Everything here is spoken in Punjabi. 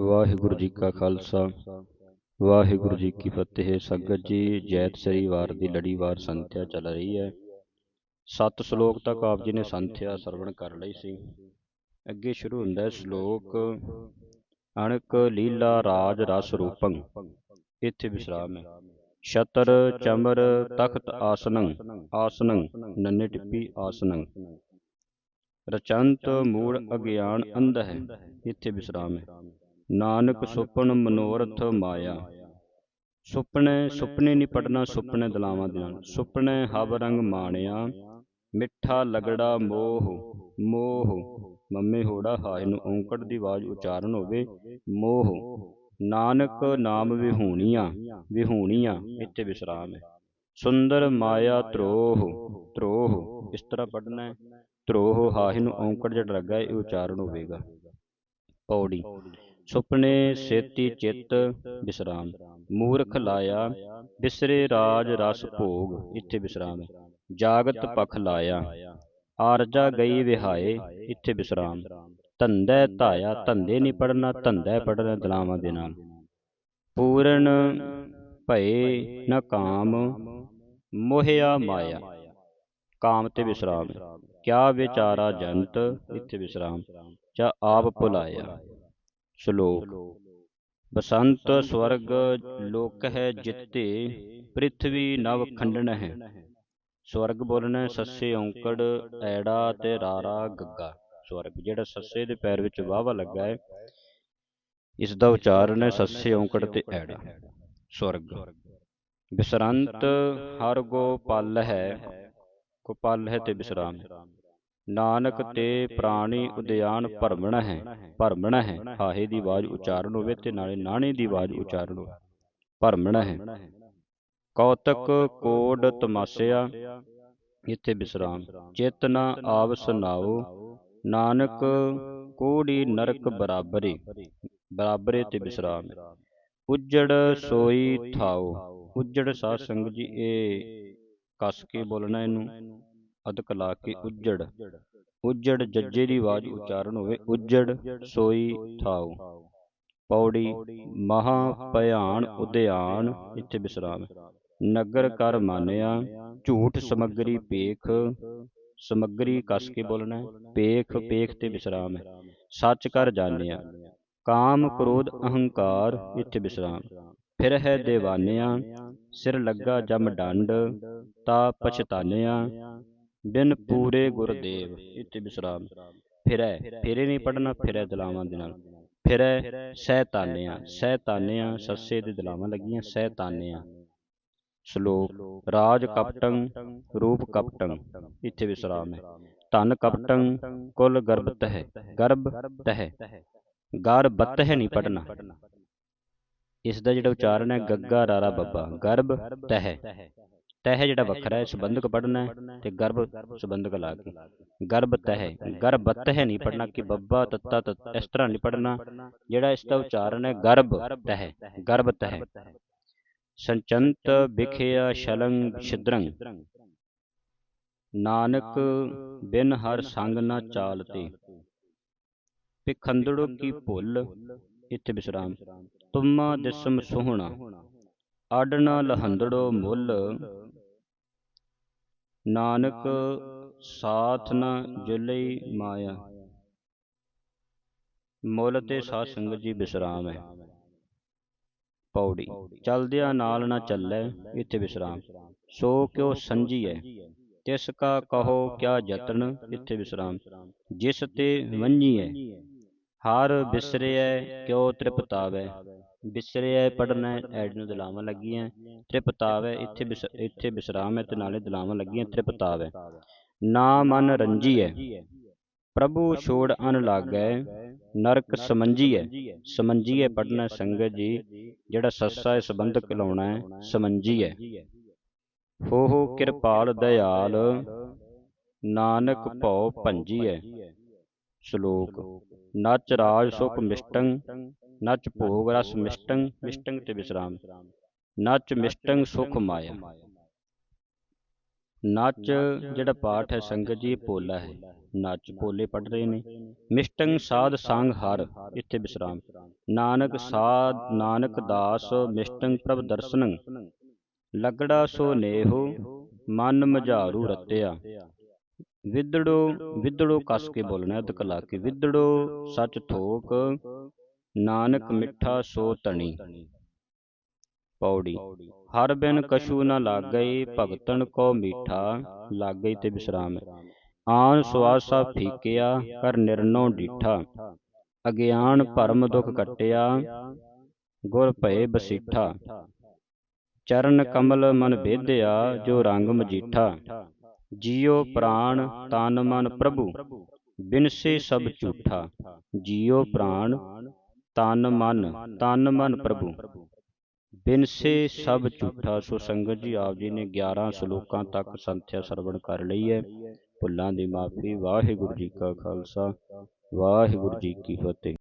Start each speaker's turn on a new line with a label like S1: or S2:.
S1: ਵਾਹਿਗੁਰੂ ਜੀ ਕਾ ਖਾਲਸਾ। ਵਾਹਿਗੁਰੂ ਜੀ ਕੀ ਫਤਿਹ। ਸੰਗਤ ਜੀ ਜੈਤ ਸ੍ਰੀ ਵਾਰ ਦੀ ਲੜੀਵਾਰ ਸੰਥਿਆ ਚੱਲ ਰਹੀ ਹੈ। ਸੱਤ ਸ਼ਲੋਕ ਤੱਕ ਆਪ ਜੀ ਨੇ ਸੰਥਿਆ ਸਰਵਣ ਕਰ ਲਈ ਸੀ। ਅੱਗੇ ਸ਼ੁਰੂ ਹੁੰਦਾ ਹੈ ਸ਼ਲੋਕ ਅਣਕ ਲੀਲਾ ਰਾਜ ਰਸ ਰੂਪੰ। ਇੱਥੇ ਵਿਸਰਾਮ ਹੈ। ਛਤਰ ਚਮਰ ਤਖਤ ਆਸਨੰ। ਆਸਨੰ। ਨੰਨੇ ਟਿੱਪੀ ਆਸਨੰ। ਰਚੰਤ ਮੂੜ ਅਗਿਆਨ ਅੰਧ ਹੈ। ਇੱਥੇ ਵਿਸਰਾਮ ਹੈ। ਨਾਨਕ ਸੁਪਨ ਮਨੋਰਥ ਮਾਇਆ। ਸੁਪਨੇ ਸੁਪਨੇ ਨਹੀਂ ਪੜਨਾ ਸੁਪਨੇ ਦਲਾਵਾਂ ਦੇ ਨਾਲ। ਸੁਪਨੇ ਹਵ ਰੰਗ ਮਾਣਿਆ। ਮਿੱਠਾ ਲਗੜਾ ਮੋਹ। ਮੋਹ। ਮੰਮੇ ਹੋੜਾ ਹਾਏ ਨੂੰ ਔਂਕੜ ਦੀ ਆਵਾਜ਼ ਉਚਾਰਨ ਹੋਵੇ। ਮੋਹ। ਨਾਨਕ ਨਾਮ ਵਿਹੂਣੀਆਂ। ਵਿਹੂਣੀਆਂ। ਇੱਥੇ ਵਿਸਰਾਮ ਹੈ। ਸੁੰਦਰ ਮਾਇਆ ਤਰੋਹ ਤਰੋਹ ਇਸ ਤਰ੍ਹਾਂ ਪੜਨਾ ਹੈ। ਤਰੋਹ ਹਾਹੇ ਨੂੰ ਔਂਕੜ ਜਿਹੜਾ ਲੱਗਾ ਇਹ ਉਚਾਰਨ ਹੋਵੇਗਾ। ਪੌੜੀ। ਸੁਪਨੇ ਸੇਤੀ ਚਿੱਤ ਵਿਸਰਾਮ ਮੂਰਖ ਲਾਇਆ, ਬਿਸਰੇ ਰਾਜ ਰਸ ਭੋਗ, ਇੱਥੇ ਵਿਸਰਾਮ ਹੈ ਜਾਗਤ ਪਖ ਲਾਇਆ, ਆਰਜਾ ਗਈ ਵਿਹਾਏ, ਇੱਥੇ ਵਿਸਰਾਮ ਧੰਦੇ ਧਾਇਆ, ਧੰਦੇ ਨਹੀਂ ਪੜਨਾ ਧੰਦੇ ਪੜਨਾ ਦਲਾਵਾਂ ਦੇ ਨਾਲ ਪੂਰਨ ਭਏ ਨ ਕਾਮ, ਮੋਹਿਆ ਮਾਇਆ। ਕਾਮ ਤੇ ਵਿਸਰਾਮ ਕਿਆ ਵਿਚਾਰਾ ਜੰਤ, ਇੱਥੇ ਵਿਸਰਾਮ ਜਾਂ ਆਪ ਭੁਲਾਇਆ। ਸ਼ਲੋਕ। ਬਸੰਤ ਸਵਰਗ ਲੋਕ ਹੈ ਜਿੱਤੇ, ਪ੍ਰਿਥਵੀ ਨਵ ਖੰਡਨ ਹੈ। ਸਵਰਗ ਬੋਲਣਾ ਸੱਸੇ ਔਂਕੜ, ਐੜਾ ਤੇ ਰਾਰਾ ਗੱਗਾ। ਸਵਰਗ ਜਿਹੜਾ ਸੱਸੇ ਦੇ ਪੈਰ ਵਿੱਚ ਵਾਵਾ ਲੱਗਾ ਹੈ, ਇਸ ਦਾ ਉਚਾਰਨ ਹੈ ਸੱਸੇ ਔਂਕੜ ਤੇ ਐੜਾ। ਸਵਰਗ। ਬਿਸਰੰਤ ਹਰ ਗੋ ਪਲ ਹੈ ਕੋ ਪਲ ਹੈ ਤੇ ਬਿਸਰਾਮ। ਨਾਨਕ ਤੇ ਪ੍ਰਾਣੀ ਉਦਿਆਨ ਭਰਮਣਾ ਹੈ ਭਰਮਣਾ ਹੈ। ਹਾਹੇ ਦੀ ਆਵਾਜ਼ ਉਚਾਰਨ ਹੋਵੇ ਤੇ ਨਾਲੇ ਨਾਣੇ ਦੀ ਆਵਾਜ਼ ਉਚਾਰਨ ਹੋਵੇ ਭਰਮਣਾ ਹੈ। ਕੌਤਕ ਕੋਡ ਤਮਾਸਿਆ ਇੱਥੇ ਵਿਸਰਾਮ। ਚੇਤਨਾ ਆਵ ਸੁਨਾਓ ਨਾਨਕ ਕੋੜੀ ਨਰਕ ਬਰਾਬਰੇ। ਬਰਾਬਰੇ। ਤੇ ਵਿਸਰਾਮ। ਉਜੜ ਸੋਈ ਥਾਓ। ਉਜੜ ਸਾਧ ਸੰਗਤ ਜੀ ਇਹ ਕਸ ਕੇ ਬੋਲਣਾ ਇਹਨੂੰ। ਅਦਕ ਲਾ ਕੇ ਉਜੜ। ਉਜੜ। ਜੱਜੇ ਦੀ ਆਵਾਜ਼ ਉਚਾਰਨ ਹੋਵੇ ਉਜੜ ਸੋਈ ਥਾਓ ਪੌੜੀ ਮਹਾ ਭਿਆਨ ਉਦਿਆਨ ਇੱਥੇ ਵਿਸਰਾਮ ਨਗਰ ਕਰ ਮਾਨਿਆ ਝੂਠ ਸਮਗਰੀ ਪੇਖ ਸਮਗਰੀ ਕਸ ਕੇ ਬੋਲਣਾ ਪੇਖ ਪੇਖ ਤੇ ਵਿਸਰਾਮ ਹੈ। ਸੱਚ ਕਰ ਜਾਣਿਆ ਕਾਮ ਕ੍ਰੋਧ ਅਹੰਕਾਰ ਇੱਥੇ ਵਿਸਰਾਮ ਫਿਰ ਹੈ ਦੇਵਾਨਿਆ ਸਿਰ ਲੱਗਾ ਜਮ ਡੰਡ ਤਾ ਪਛਤਾਨਿਆ ਬਿਨ ਪੂਰੇ ਗੁਰਦੇਵ ਇੱਥੇ ਵਿਸਰਾਮ। ਫਿਰੈ ਫਿਰੇ ਨਹੀਂ ਪੜਨਾ ਫਿਰੈ ਦਲਾਵਾਂ ਦੇ ਨਾਲ। ਫਿਰੈ ਸਹਿਤਾਨਿਆ ਸਹਿਤਾਨਿਆ ਸੱਸੇ ਦੇ ਦਲਾਵਾਂ ਲੱਗੀਆਂ ਸਹਿਤਾਨਿਆ ਸ਼ਲੋਕ ਰਾਜ ਕਪਟੰ ਰੂਪ ਕਪਟੰ ਇੱਥੇ ਵਿਸਰਾਮ ਹੈ। ਧਨ ਕਪਟੰ ਕੁਲ ਗਰਭ ਤਹਿ ਗਰਭ ਤਹਿ। ਗਰ ਬੱਤ ਹੈ ਨਹੀਂ ਪੜਨਾ ਇਸ ਦਾ ਜਿਹੜਾ ਉਚਾਰਨ ਹੈ ਗੱਗਾ ਰਾਰਾ ਬੱਬਾ ਗਰਭ ਤਹਿ। ਤਹਿ ਜਿਹੜਾ ਵੱਖਰਾ ਹੈ ਸੰਬੰਧਕ ਪੜਨਾ ਹੈ ਤੇ ਗਰਭ ਸੰਬੰਧਕ ਲਾ ਕੇ। ਗਰਭ ਤਹਿ ਗਰਭਤ ਹੈ ਨਹੀਂ ਪੜਨਾ ਕਿ ਬੱਬਾ ਤੱਤਾ ਤਤ ਇਸ ਤਰ੍ਹਾਂ ਨਹੀਂ ਪੜਨਾ ਜਿਹੜਾ ਇਸ ਦਾ ਉਚਾਰਨ ਹੈ ਗਰਭ ਤਹਿ। ਗਰਭ ਤਹਿ ਸੰਚੰਤ ਵਿਖਿਆ ਸ਼ਲੰਗ ਛਿਦਰੰ। ਨਾਨਕ ਬਿਨ ਹਰ ਸੰਗ ਨਾ ਚਾਲਤੇ। ਪਿਖੰਦੜੋ ਕੀ ਭੁੱਲ? ਇੱਥੇ ਵਿਸਰਾਮ। ਤੁਮਾ ਦਿਸਮ ਸੋਹਣਾ। ਆਡਣਾ ਲਹੰਦੜੋ ਮੁੱਲ। ਨਾਨਕ ਸਾਥ ਨ ਜੁਲਈ ਮਾਇਆ। ਮੁੱਲ ਤੇ ਸਾਧ ਸੰਗਤ ਜੀ ਵਿਸਰਾਮ ਹੈ। ਪੌੜੀ। ਚਲਦਿਆਂ ਨਾਲ ਨਾ ਚੱਲੇ, ਇੱਥੇ ਵਿਸਰਾਮ ਸੋ ਕਿਉ ਸੰਜੀਐ ਤਿਸ ਕਾ ਕਹੋ ਕਿਆ ਯਤਨ, ਇੱਥੇ ਵਿਸਰਾਮ ਜਿਸ ਤੇ ਵੰਝੀਐ ਹਰ ਬਿਸਰਿਐ, ਕਿਉ ਤ੍ਰਿਪਤਾਵੈ? ਬਿਸਰਿਐ ਪੜਨਾ ਐਡ ਨੂੰ ਦਲਾਵਾਂ ਲੱਗੀਆਂ ਤ੍ਰਿਪਤਾਵ ਹੈ, ਇੱਥੇ ਇੱਥੇ ਵਿਸਰਾਮ ਹੈ ਤੇ ਨਾਲੇ ਦਲਾਵਾਂ ਲੱਗੀਆਂ, ਤ੍ਰਿਪਤਾਵ ਹੈ। ਨਾ ਮਨ ਹੈ। ਪ੍ਰਭੂ ਛੋੜ ਅਨ ਲਾਗੈ, ਨਰਕ ਸਮੰਜੀ ਹੈ। ਸਮੰਜੀ ਸਮੰਜੀਐ ਪੜਨਾ ਸੰਗਤ ਜੀ, ਜਿਹੜਾ ਸੱਸਾ ਇਹ ਸੰਬੰਧਕ ਲਾਉਣਾ ਹੈ ਸਮੰਜੀਐ ਹੋ। ਹੋ ਕਿਰਪਾਲ ਦਇਆਲ, ਨਾਨਕ ਭਉ ਹੈ। ਸ਼ਲੋਕ ਨਚ ਰਾਜ ਸੁਖ ਮਿਸ਼ਟੰ ਨਚ ਭੋਗ ਰਸ ਮਿਸ਼ਟੰ ਮਿਸ਼ਟੰ ਤੇ ਵਿਸਰਾਮ ਨਚ ਮਿਸ਼ਟੰ ਸੁਖ ਮਾਇਆ ਨੱਚ ਜਿਹੜਾ ਪਾਠ ਹੈ ਸੰਗਤ ਜੀ ਪੋਲਾ ਹੈ ਨੱਚ ਪੋਲੇ ਪੜ ਰਹੇ ਨੇ ਮਿਸ਼ਟੰ ਸਾਧ ਸੰਗ ਹਰ ਇੱਥੇ ਵਿਸਰਾਮ ਨਾਨਕ ਸਾਧ ਨਾਨਕ ਦਾਸ ਮਿਸ਼ਟੰ ਪ੍ਰਭ ਦਰਸ਼ਨੰ ਲਗੜਾ ਸੋ ਨੇਹੋ ਮਨ ਮਝਾਰੂ ਰਤਿਆ ਵਿਦੜੋ ਵਿਦੜੋ ਕਸ ਕੇ ਬੋਲਣਾ ਅਧਕ ਲਾ ਕੇ। ਵਿਦੜੋ ਸੱਚ ਥੋਕ ਨਾਨਕ ਮਿੱਠਾ ਸੋ ਧਣੀ ਪੌੜੀ। ਹਰ ਬਿਨ ਕਛੂ ਨ ਲਾਗਈ ਭਗਤਨ ਕੋ ਮੀਠਾ ਲਾਗਈ ਤੇ ਵਿਸਰਾਮ। ਹੈ ਆਨ ਸੁਆਸਾ ਫੀਕਿਆ ਕਰ ਨਿਰਨੋ ਡੀਠਾ। ਅਗਿਆਨ ਭਰਮ ਦੁਖ ਕਟਿਆ ਗੁਰ ਭਏ ਬਸੀਠਾ। ਚਰਨ ਕਮਲ ਮਨ ਭੇਦਿਆ ਜੋ ਰੰਗ ਮਜੀਠਾ। ਜੀਉ ਪ੍ਰਾਣ ਤਨ ਮਨ ਪ੍ਰਭੂ, ਬਿਨਸੇ ਸਭ ਝੂਠਾ। ਜੀਉ ਪ੍ਰਾਣ ਤਨ ਮਨ ਤਨ ਮਨ ਪ੍ਰਭੂ, ਬਿਨਸੇ ਸਭ ਝੂਠਾ। ਸੋ ਸੰਗਤ ਜੀ, ਆਪ ਜੀ ਨੇ 11 ਸ਼ਲੋਕਾਂ ਤੱਕ ਸੰਥਿਆ ਸਰਵਣ ਕਰ ਲਈ ਹੈ। ਭੁੱਲਾਂ ਦੀ ਮਾਫੀ। ਵਾਹਿਗੁਰੂ ਜੀ ਕਾ ਖਾਲਸਾ, ਵਾਹਿਗੁਰੂ ਜੀ ਕੀ ਫਤਿਹ।